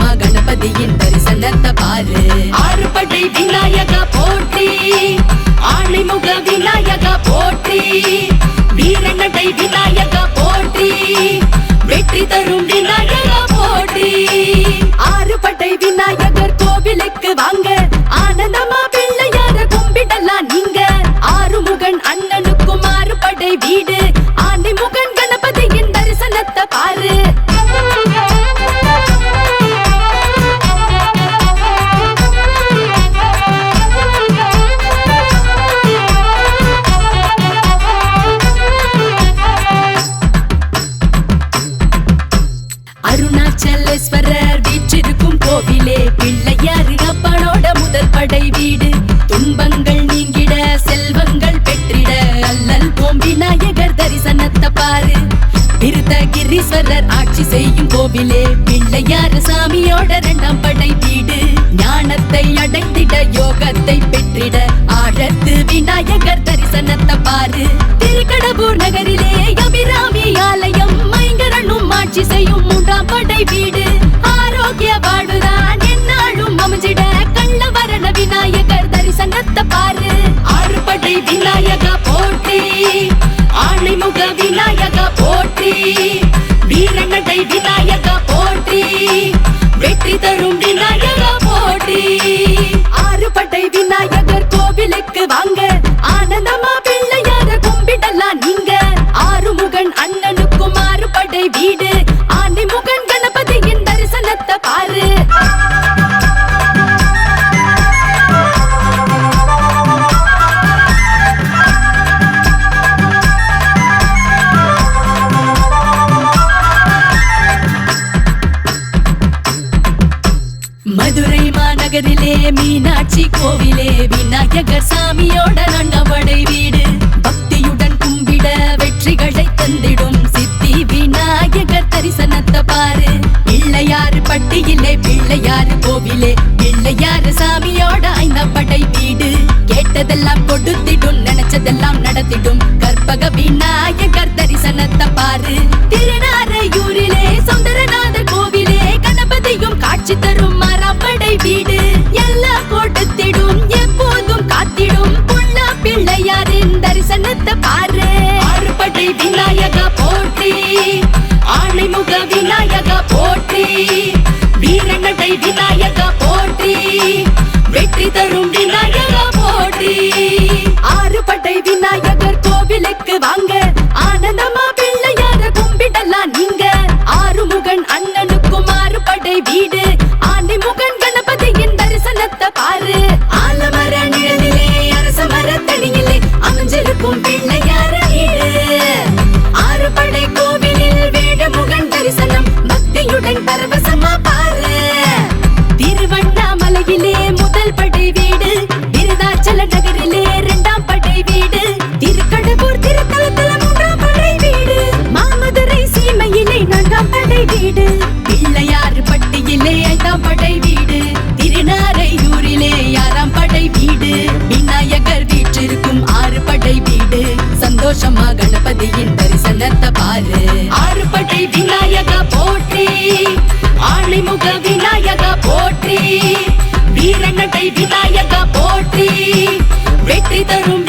சந்தோஷமா கணபதியின் தரிசனத்தை பாரு. ஆறுபடை விநாயகா போற்றி ஆணைமுக விநாயகா போற்றி வீரநடை விநாயகா போற்றி வெற்றி தரும் விநாயகா போற்றி. ஆறுபடை விநாயகர் கோவிலுக்கு வாங்க. திருத்தகிரீஸ்வரர் ஆட்சி செய்யும் கோவிலே பிள்ளையார் சாமியோட இரண்டாம் படை வீடு. ஞானத்தை அடைந்திட யோகத்தை பெற்றிட ஆழத்து விநாயகர் வீரநடை விநாயகா போற்றி. வெற்றி தரும் விநாயகா போற்றி. ஆறுபட்டை விநாயகர் கோவிலுக்கு வாங்க. மீனாட்சி கோவிலே விநாயகர் சாமியோட நங்கவடை வீடு. பக்தியுடன் கும்பிட வெற்றிகளை தந்திடும் சித்தி விநாயகர் தரிசனத்தை பாரு. பிள்ளையாறு பட்டியிலே பிள்ளையாறு கோவிலே பிள்ளையாறு சாமியோட ஐந்தாம் படை வீடு. கேட்டதெல்லாம் கொடுத்து விநாயகர் வாங்க. ஆனந்தமா பிள்ளையார கும்பிடலாம் நீங்க. ஆறுமுகன் அண்ணனுக்கும் ஆறு படை வீடு. சந்தோஷமா கணபதியின் தரிசனத்தை பாரு. ஆறு படை விநாயகா போற்றி ஆளிமுக விநாயகா போற்றி வீரநடை விநாயகா போற்றி வெற்றி தரும்